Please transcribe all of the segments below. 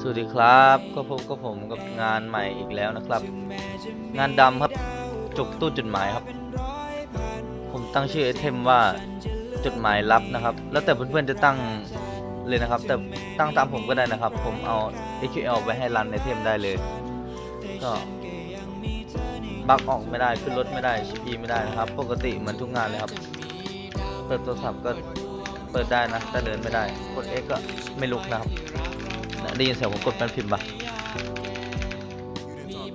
สวัสดีครับ ก็พบกับผมกับงานใหม่อีกแล้วนะครับ งานดำครับจุกตู้จดหมายครับ ผมตั้งชื่อไอเทมว่าจดหมายลับนะครับ แล้วแต่เพื่อนๆจะตั้งเลยนะครับ แต่ตั้งตามผมก็ได้นะครับ ผมเอา AQL ไปให้รันไอเทมได้เลย ก็บักออกไม่ได้ขึ้นรถไม่ได้ชิปีไม่ได้นะครับ ปกติเหมือนทุกงานเลยครับ เปิดโทรศัพท์ก็เปิดได้นะแต่เดินไม่ได้กด X ก็ไม่ลุกนะครับ ได้ยินเสียงผมกดแป้นพิมพ์ปะ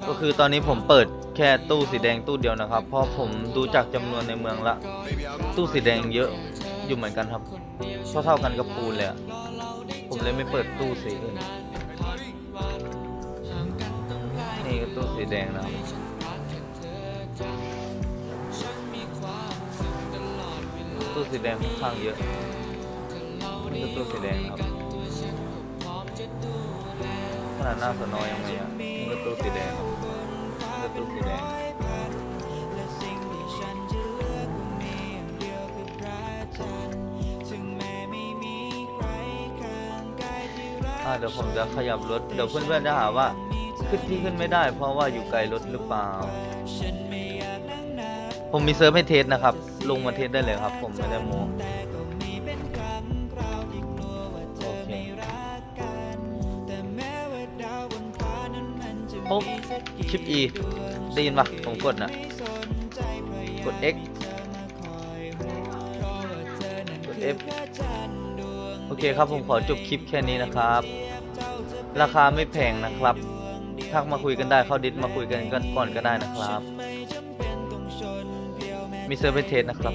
ก็คือตอนนี้ผมเปิดแค่ตู้สีแดงตู้เดียวนะครับ เพราะผมดูจากจำนวนในเมืองละ ตู้สีแดงเยอะอยู่เหมือนกันครับเท่าเท่ากันกับปูนเลยผมเลยไม่เปิดตู้สีอื่นนี่ก็ตู้สีแดงนะตู้สีแดงค่อนข้างเยอะนี่ก็ตู้สีแดงครับ นาดหน้าสนอยังมีอะนี่ก็ตู้สีแดงครับนี่ก็ตู้สีแดงอ่าเดี๋ยวผมจะขยับรถ เดี๋ยวเพื่อนๆจะหาว่า ขึ้นที่ขึ้นไม่ได้ เพราะว่าอยู่ไกลรถหรือเปล่า ผมมีเซิร์ฟให้เทสนะครับ ลงมาเทสได้เลยครับ ผมไม่ได้โม้ ปุ๊บชิป E ได้ยินปะผมกดนะกด X กด F โอเคครับผมขอจบคลิปแค่นี้นะครับ ราคาไม่แพงนะครับทักมาคุยกันได้เข้าดิสมาคุยกันก่อนก็ได้นะครับ มีเซิร์เวเทสนะครับ